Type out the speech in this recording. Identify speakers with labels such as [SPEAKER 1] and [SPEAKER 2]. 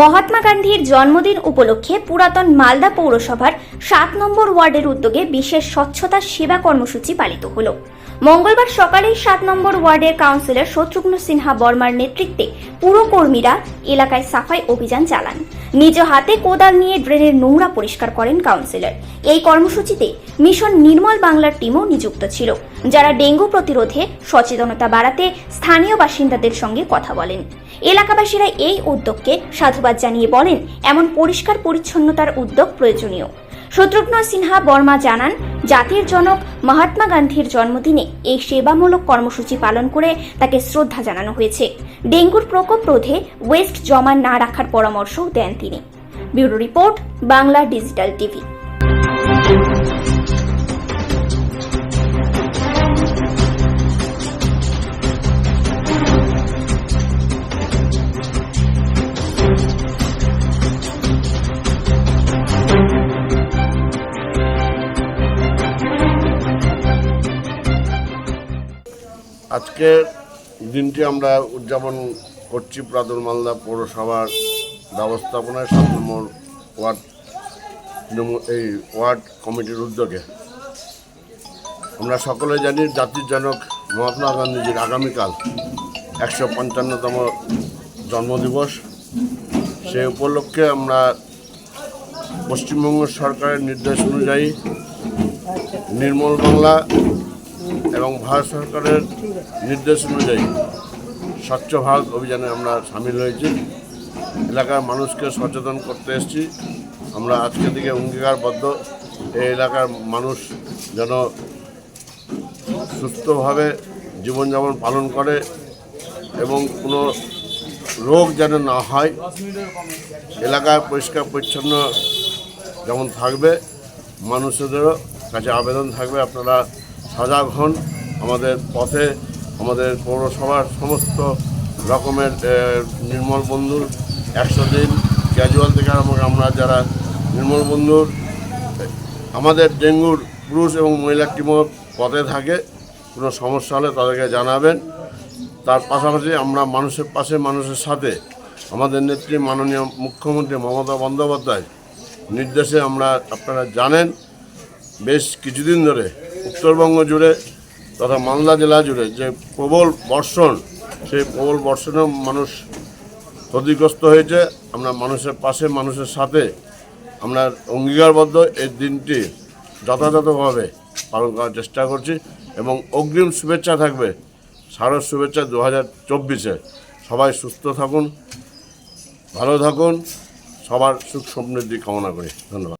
[SPEAKER 1] মহাত্মা গান্ধীর জন্মদিন উপলক্ষে পুরাতন মালদা পৌরসভার সাত নম্বর ওয়ার্ডের উদ্যোগে বিশেষ স্বচ্ছতা সেবা কর্মসূচি পালিত হল। মঙ্গলবার সকালেই সাত নম্বর ওয়ার্ডের কাউন্সিলর শত্রুঘ্ন সিনহা বর্মার নেতৃত্বে পুরকর্মীরা এলাকায় সাফাই অভিযান চালান। নিজ হাতে কোদাল নিয়ে ড্রেনের নোংরা পরিষ্কার করেন কাউন্সিলর। এই কর্মসূচিতে মিশন নির্মল বাংলার টিমও নিযুক্ত ছিল, যারা ডেঙ্গু প্রতিরোধে সচেতনতা বাড়াতে স্থানীয় বাসিন্দাদের সঙ্গে কথা বলেন। এলাকাবাসীরা এই উদ্যোগকে সাধুবাদ জানিয়ে বলেন, এমন পরিষ্কার পরিচ্ছন্নতার উদ্যোগ প্রয়োজনীয়। শত্রুঘ্ন সিনহা বর্মা জানান, জাতির জনক মহাত্মা গান্ধীর জন্মদিনে এই সেবামূলক কর্মসূচি পালন করে তাকে শ্রদ্ধা জানানো হয়েছে। ডেঙ্গুর প্রকোপ রোধে ওয়েস্ট জমা না রাখার পরামর্শও দেন তিনি। Bureau report, Bangla digital TV.
[SPEAKER 2] আজকের দিনটি আমরা উদযাপন করছি প্রাদুর মালদা পৌরসভার ব্যবস্থাপনায় সাত নম্বর ওয়ার্ড এই ওয়ার্ড কমিটির উদ্যোগে। আমরা সকলে জানি জাতির জনক মহাত্মা গান্ধীজির আগামীকাল একশো পঞ্চান্নতম জন্মদিবস। সেই উপলক্ষে আমরা পশ্চিমবঙ্গ সরকারের নির্দেশ অনুযায়ী নির্মল বাংলা এবং ভারত সরকারের নির্দেশ অনুযায়ী স্বচ্ছ ভারত অভিযানে আমরা সামিল হয়েছি। এলাকার মানুষকে সচেতন করতে এসেছি। আমরা আজকে দিকে অঙ্গীকারবদ্ধ। এই এলাকার মানুষ যেন সুস্থভাবে জীবনযাপন পালন করে এবং কোনো রোগ যেন না হয়। এলাকায় পরিষ্কার পরিচ্ছন্ন যেমন থাকবে, মানুষদেরও কাছে আবেদন থাকবে। আপনারা সজাগ হন আমাদের পথে আমাদের পৌরসভার সমস্ত রকমের নির্মল বন্ধুর একশো দিন ক্যাজুয়াল থেকে আরম্ভ আমরা যারা নির্মল বন্ধুর, আমাদের ডেঙ্গুর, পুরুষ এবং মহিলা টিমও পথে থাকে, কোনো সমস্যা হলে তাদেরকে জানাবেন। তার পাশাপাশি আমরা মানুষের পাশে, মানুষের সাথে আমাদের নেত্রী মাননীয় মুখ্যমন্ত্রী মমতা বন্দ্যোপাধ্যায় নির্দেশে আমরা আপনারা জানেন, বেশ কিছুদিন ধরে উত্তরবঙ্গ জুড়ে তথা মালদা জেলা জুড়ে যে প্রবল বর্ষণ, সেই প্রবল বর্ষণেও মানুষ ক্ষতিগ্রস্ত হয়েছে। আমরা মানুষের পাশে, মানুষের সাথে, আমরা অঙ্গীকারবদ্ধ এই দিনটি যথাযথভাবে পালন করার চেষ্টা করছি এবং অগ্রিম শুভেচ্ছা থাকবে। শারদ শুভেচ্ছা দু হাজার চব্বিশে। সবাই সুস্থ থাকুন, ভালো থাকুন, সবার সুখ সমৃদ্ধি কামনা করি। ধন্যবাদ।